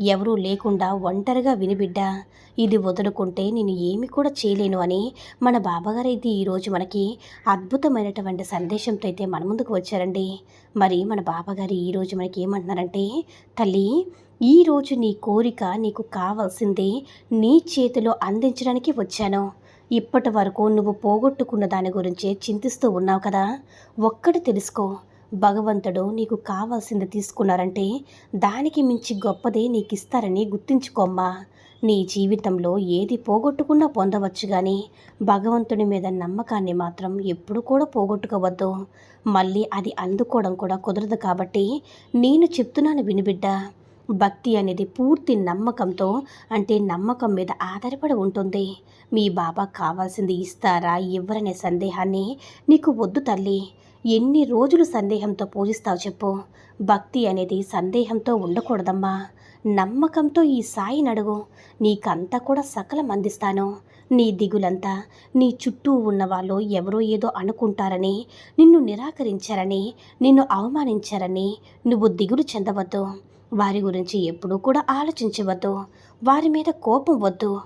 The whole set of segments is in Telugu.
ఎవరూ లేకుండా ఒంటరిగా వినిబిడ్డ ఇది వదులుకుంటే నేను ఏమి కూడా చేయలేను అని మన బాబాగారు అయితే ఈరోజు మనకి అద్భుతమైనటువంటి సందేశంతో అయితే మన ముందుకు వచ్చారండి. మరి మన బాబాగారు ఈరోజు మనకి ఏమంటున్నారంటే తల్లి ఈరోజు నీ కోరిక నీకు కావాల్సింది నీ చేతిలో అందించడానికి వచ్చాను. ఇప్పటి వరకు నువ్వు పోగొట్టుకున్న దాని గురించే చింతిస్తూ ఉన్నావు కదా. ఒక్కటి తెలుసుకో భగవంతుడు నీకు కావాల్సింది తీసుకున్నారంటే దానికి మించి గొప్పదే నీకు ఇస్తారని గుర్తుంచుకోమ్మా. నీ జీవితంలో ఏది పోగొట్టుకున్నా పొందవచ్చు కానీ భగవంతుని మీద నమ్మకాన్ని మాత్రం ఎప్పుడు కూడా పోగొట్టుకోవద్దు. మళ్ళీ అది అందుకోవడం కూడా కుదరదు కాబట్టి నేను చెప్తున్నాను వినిబిడ్డ భక్తి అనేది పూర్తి నమ్మకంతో అంటే నమ్మకం మీద ఆధారపడి ఉంటుంది. మీ బాబా కావాల్సింది ఇస్తారా ఇవ్వరనే సందేహాన్ని నీకు వద్దు తల్లి. ఎన్ని రోజులు సందేహంతో పూజిస్తావు చెప్పు. భక్తి అనేది సందేహంతో ఉండకూడదమ్మా. నమ్మకంతో ఈ సాయి నడుగు నీకంతా కూడా సకలం అందిస్తాను. నీ దిగులంతా నీ చుట్టూ ఉన్న వాళ్ళు ఎవరో ఏదో అనుకుంటారని నిన్ను నిరాకరించారని నిన్ను అవమానించారని నువ్వు దిగులు చెందవద్దు. వారి గురించి ఎప్పుడూ కూడా ఆలోచించవద్దు. వారి మీద కోపం వద్దు.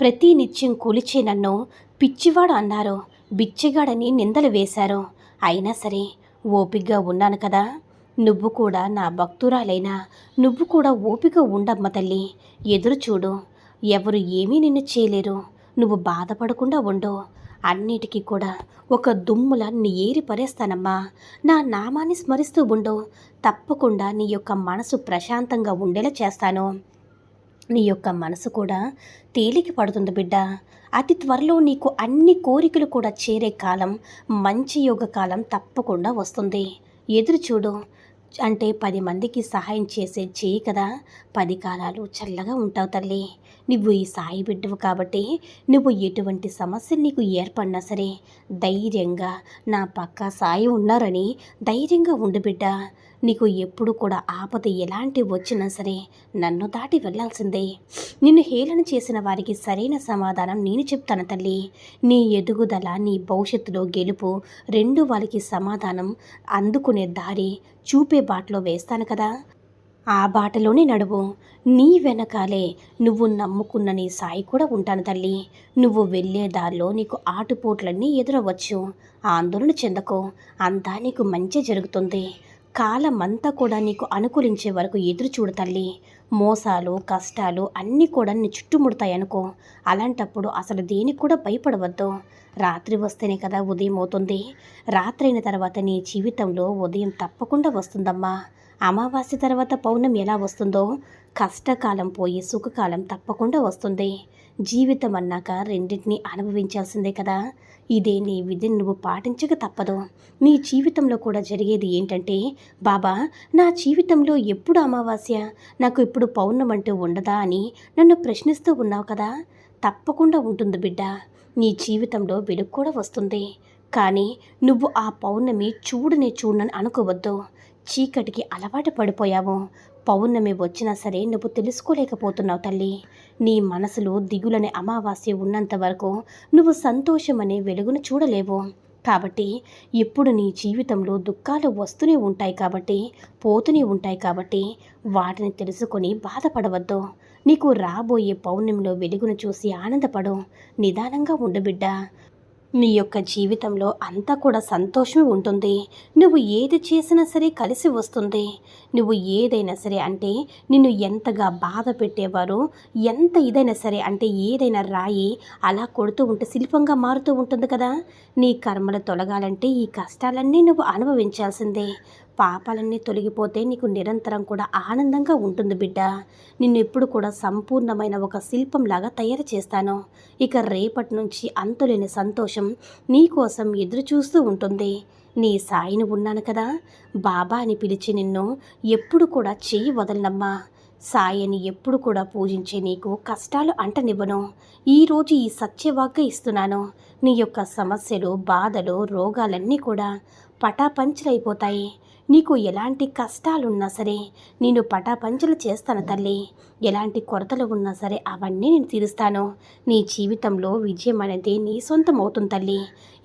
ప్రతి నిత్యం కూలిచే నన్ను పిచ్చివాడు అన్నారు. బిచ్చిగాడని నిందలు వేశారు. అయినా సరే ఓపిగ్గా ఉన్నాను కదా. నువ్వు కూడా నా భక్తురాలైనా నువ్వు కూడా ఓపిక ఉండమ్మ తల్లి. ఎదురు చూడు ఎవరు ఏమీ నిన్ను చేయలేరు. నువ్వు బాధపడకుండా ఉండు. అన్నిటికీ కూడా ఒక దుమ్ముల నీ ఏరి పరేస్తానమ్మా నా నామాన్ని స్మరిస్తూ ఉండు. తప్పకుండా నీ యొక్క మనసు ప్రశాంతంగా ఉండేలా చేస్తాను. నీ యొక్క మనసు కూడా తేలిక పడుతుంది బిడ్డ. అతి త్వరలో నీకు అన్ని కోరికలు కూడా చేరే కాలం మంచి యోగ కాలం తప్పకుండా వస్తుంది. ఎదురు చూడు. అంటే పది మందికి సహాయం చేసే చేయి కదా. పది కాలాలు చల్లగా ఉంటావు తల్లి. నువ్వు ఈ సాయి బిడ్డవు కాబట్టి నువ్వు ఎటువంటి సమస్య నీకు ఏర్పడినా సరే ధైర్యంగా నా పక్క సాయి ఉన్నారని ధైర్యంగా ఉండు బిడ్డ. నీకు ఎప్పుడు కూడా ఆపద ఎలాంటి వచ్చినా సరే నన్ను దాటి వెళ్ళాల్సిందే. నిన్ను హేళన చేసిన వారికి సరైన సమాధానం నేను చెప్తాను తల్లి. నీ ఎదుగుదల నీ భవిష్యత్తులో గెలుపు రెండు వాళ్ళకి సమాధానం. అందుకునే దారి చూపే బాటలో వేస్తాను కదా. ఆ బాటలోనే నడువు. నీ వెనకాలే నువ్వు నమ్ముకున్న నీ సాయి కూడా ఉంటాను తల్లి. నువ్వు వెళ్ళే దారిలో నీకు ఆటుపోట్లన్నీ ఎదురవచ్చు. ఆందోళన చెందకో. అంతా నీకు మంచి జరుగుతుంది. కాలమంతా కూడా నీకు అనుకూలించే వరకు ఎదురు చూడు తల్లి. మోసాలు కష్టాలు అన్నీ కూడా నీ చుట్టుముడతాయి అనుకో. అలాంటప్పుడు అసలు దేనికి కూడా భయపడవద్దు. రాత్రి వస్తేనే కదా ఉదయం అవుతుంది. రాత్రి అయిన తర్వాత నీ జీవితంలో ఉదయం తప్పకుండా వస్తుందమ్మా. అమావాస్య తర్వాత పౌర్ణమి ఎలా వస్తుందో కష్టకాలం పోయి సుఖకాలం తప్పకుండా వస్తుంది. జీవితం అన్నాక రెండింటినీ అనుభవించాల్సిందే కదా. ఇదే నీ విధిని నువ్వు పాటించక తప్పదు. నీ జీవితంలో కూడా జరిగేది ఏంటంటే బాబా నా జీవితంలో ఎప్పుడు అమావాస్య? నాకు ఇప్పుడు పౌర్ణం అంటూ ఉండదా అని నన్ను ప్రశ్నిస్తూ ఉన్నావు కదా. తప్పకుండా ఉంటుంది బిడ్డ. నీ జీవితంలో వెలుగు కూడా వస్తుంది. కానీ నువ్వు ఆ పౌర్ణమి చూడనే చూడనని అనుకోవద్దు. చీకటికి అలవాటు పడిపోయావు. పౌర్ణమి వచ్చినా సరే నువ్వు తెలుసుకోలేకపోతున్నావు తల్లి. నీ మనసులో దిగులనే అమావాస్య ఉన్నంత వరకు నువ్వు సంతోషం వెలుగును చూడలేవు. కాబట్టి ఎప్పుడు నీ జీవితంలో దుఃఖాలు వస్తూనే ఉంటాయి కాబట్టి పోతూనే ఉంటాయి కాబట్టి వాటిని తెలుసుకొని బాధపడవద్దు. నీకు రాబోయే పౌర్ణమిలో వెలుగును చూసి ఆనందపడు. నిదానంగా ఉండు బిడ్డ. నీ యొక్క జీవితంలో అంతా కూడా సంతోషమే ఉంటుంది. నువ్వు ఏది చేసినా సరే కలిసి వస్తుంది. నువ్వు ఏదైనా సరే అంటే నిన్ను ఎంతగా బాధ పెట్టేవారు ఎంత ఇదైనా సరే అంటే ఏదైనా రాయి అలా కొడుతూ ఉంటే శిల్పంగా మారుతూ ఉంటుంది కదా. నీ కర్మలు తొలగాలంటే ఈ కష్టాలన్నీ నువ్వు అనుభవించాల్సిందే. పాపాలన్నీ తొలగిపోతే నీకు నిరంతరం కూడా ఆనందంగా ఉంటుంది బిడ్డ. నిన్ను ఎప్పుడు కూడా సంపూర్ణమైన ఒక శిల్పంలాగా తయారు చేస్తాను. ఇక రేపటి నుంచి అంతులేని సంతోషం నీకోసం ఎదురుచూస్తూ ఎదురు చూస్తూ ఉంటుంది. నీ సాయిని ఉన్నాను కదా. బాబా అని పిలిచి నిన్ను ఎప్పుడు కూడా చేయి వదలనమ్మా. సాయిని ఎప్పుడు కూడా పూజించే నీకు కష్టాలు అంటనివ్వను. ఈరోజు ఈ సత్యవాగ్గా ఇస్తున్నాను. నీ యొక్క సమస్యలు బాధలు రోగాలన్నీ కూడా పటాపంచలైపోతాయి. నీకు ఎలాంటి కష్టాలున్నా సరే నేను పటాపంచలు చేస్తాను తల్లి. ఎలాంటి కొరతలు ఉన్నా సరే అవన్నీ నేను తీరుస్తాను. నీ జీవితంలో విజయం అనేది నీ సొంతం అవుతుంది తల్లి.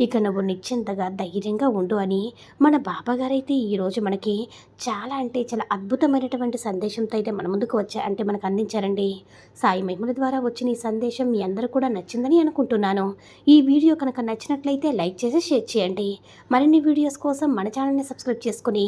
ఇక నువ్వు నిశ్చింతగా ధైర్యంగా ఉండు అని మన బాబాగారైతే ఈరోజు మనకి చాలా అంటే చాలా అద్భుతమైనటువంటి సందేశంతో అయితే మన ముందుకు వచ్చా అంటే మనకు అందించారండి. సాయి మహిమల ద్వారా వచ్చిన ఈ సందేశం మీ అందరూ కూడా నచ్చిందని అనుకుంటున్నాను. ఈ వీడియో కనుక నచ్చినట్లయితే లైక్ చేసి షేర్ చేయండి. మరిన్ని వీడియోస్ కోసం మన ఛానల్ని సబ్స్క్రైబ్ చేసుకుని